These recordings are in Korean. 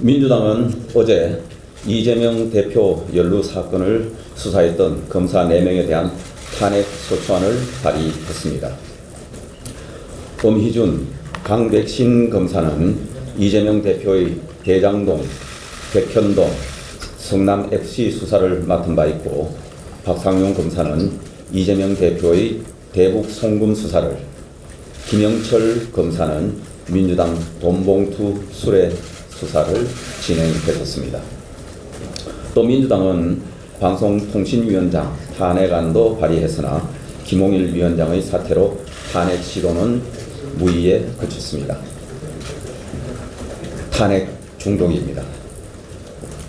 민주당은 어제 이재명 대표 연루 사건을 수사했던 검사 4명에 대한 탄핵 소추안을 발의했습니다. 엄희준, 강백신 검사는 이재명 대표의 대장동, 백현동, 성남FC 수사를 맡은 바 있고 박상용 검사는 이재명 대표의 대북 송금 수사를 김영철 검사는 민주당 돈봉투 수뢰 수사를 진행했었습니다. 또 민주당은 방송통신위원장 탄핵안도 발의했으나 김홍일 위원장의 사태로 탄핵 시도는 무의에 그쳤습니다. 탄핵 중독입니다.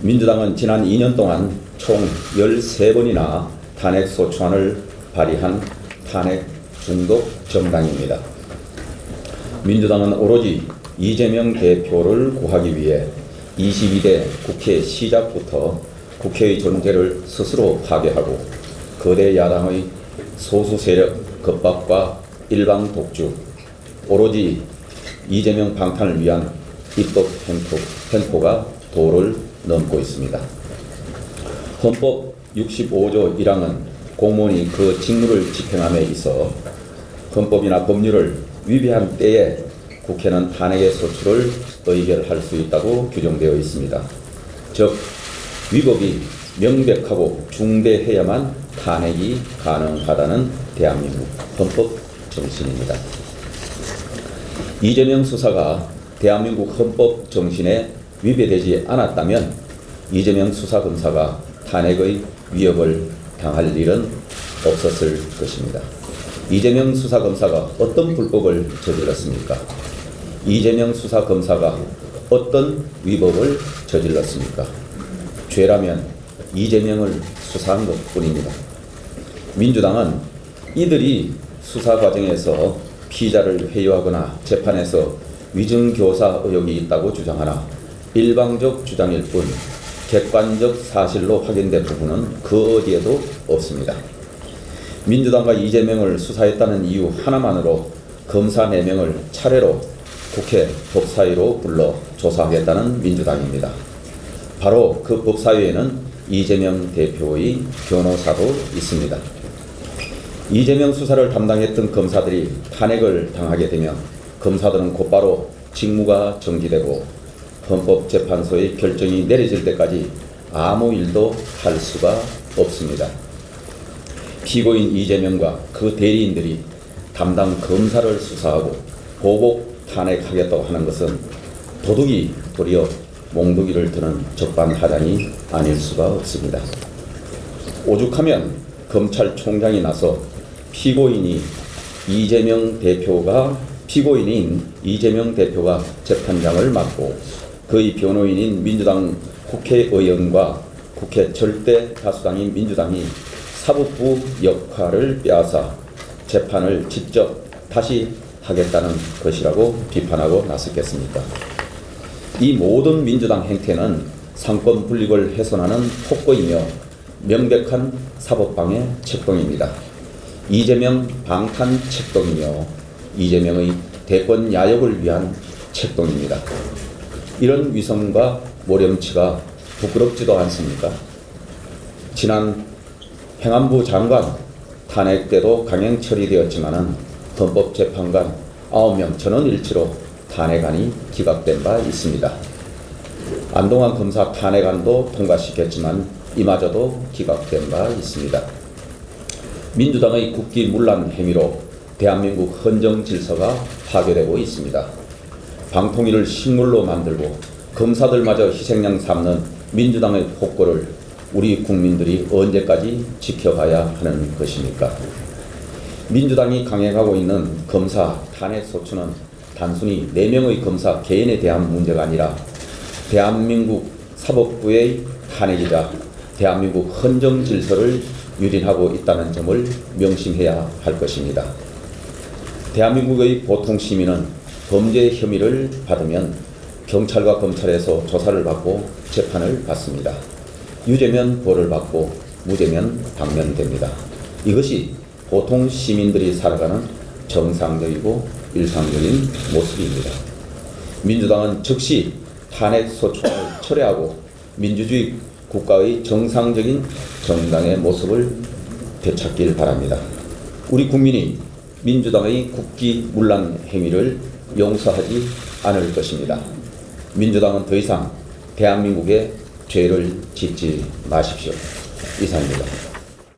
민주당은 지난 2년 동안 총 13번이나 탄핵 소추안을 발의한 탄핵 중독 정당입니다. 민주당은 오로지 이재명 대표를 구하기 위해 22대 국회 시작부터 국회의 존재를 스스로 파괴하고 거대 야당의 소수 세력 겁박과 일방 독주, 오로지 이재명 방탄을 위한 입법 횡포, 횡포가 도를 넘고 있습니다. 헌법 65조 1항은 공무원이 그 직무를 집행함에 있어 헌법이나 법률을 위배한 때에 국회는 탄핵의 소추를 의결할 수 있다고 규정되어 있습니다. 즉 위법이 명백하고 중대해야만 탄핵이 가능하다는 대한민국 헌법 정신입니다. 이재명 수사가 대한민국 헌법 정신에 위배되지 않았다면 이재명 수사검사가 탄핵의 위협을 당할 일은 없었을 것입니다. 이재명 수사검사가 어떤 불법을 저질렀습니까? 이재명 수사검사가 어떤 위법을 저질렀습니까? 죄라면 이재명을 수사한 것 뿐입니다. 민주당은 이들이 수사 과정에서 피자를 회유하거나 재판에서 위증교사 의혹이 있다고 주장하나 일방적 주장일 뿐 객관적 사실로 확인된 부분은 그 어디에도 없습니다. 민주당과 이재명을 수사했다는 이유 하나만으로 검사 4명을 차례로 국회 법사위로 불러 조사하겠다는 민주당입니다. 바로 그 법사위에는 이재명 대표의 변호사도 있습니다. 이재명 수사를 담당했던 검사들이 탄핵을 당하게 되면 검사들은 곧바로 직무가 정지되고 헌법재판소의 결정이 내려질 때까지 아무 일도 할 수가 없습니다. 피고인 이재명과 그 대리인들이 담당 검사를 수사하고 보복 탄핵하겠다고 하는 것은 도둑이 도리어 몽둥이를 드는 적반하장이 아닐 수가 없습니다. 오죽하면 검찰총장이 나서 피고인이 이재명 대표가 피고인인 이재명 대표가 재판장을 맡고 그의 변호인인 민주당 국회의원과 국회 절대 다수당인 민주당이 사법부 역할을 빼앗아 재판을 직접 다시 하겠다는 것이라고 비판하고 나섰겠습니까? 이 모든 민주당 행태는 상권 분립을 훼손하는 폭거이며 명백한 사법방해 책동입니다. 이재명 방탄 책동이며 이재명의 대권 야욕을 위한 책동입니다. 이런 위성과 모렴치가 부끄럽지도 않습니까? 지난 행안부 장관 탄핵 때도 강행 처리되었지만은 헌법재판관 9명 전원 일치로 탄핵안이 기각된 바 있습니다. 안동환 검사 탄핵안도 통과시켰지만 이마저도 기각된 바 있습니다. 민주당의 국기문란 행위로 대한민국 헌정 질서가 파괴되고 있습니다. 방통위를 식물로 만들고 검사들마저 희생양 삼는 민주당의 폭거를 우리 국민들이 언제까지 지켜가야 하는 것입니까? 민주당이 강행하고 있는 검사 탄핵 소추는 단순히 4명의 검사 개인에 대한 문제가 아니라 대한민국 사법부의 탄핵이자 대한민국 헌정 질서를 유린하고 있다는 점을 명심해야 할 것입니다. 대한민국의 보통 시민은 범죄 혐의를 받으면 경찰과 검찰에서 조사를 받고 재판을 받습니다. 유죄면 벌을 받고 무죄면 당면됩니다. 이것이 보통 시민들이 살아가는 정상적이고 일상적인 모습입니다. 민주당은 즉시 탄핵 소추를 철회하고 민주주의 국가의 정상적인 정당의 모습을 되찾길 바랍니다. 우리 국민이 민주당의 국기문란 행위를 용서하지 않을 것입니다. 민주당은 더 이상 대한민국에 죄를 짓지 마십시오. 이상입니다.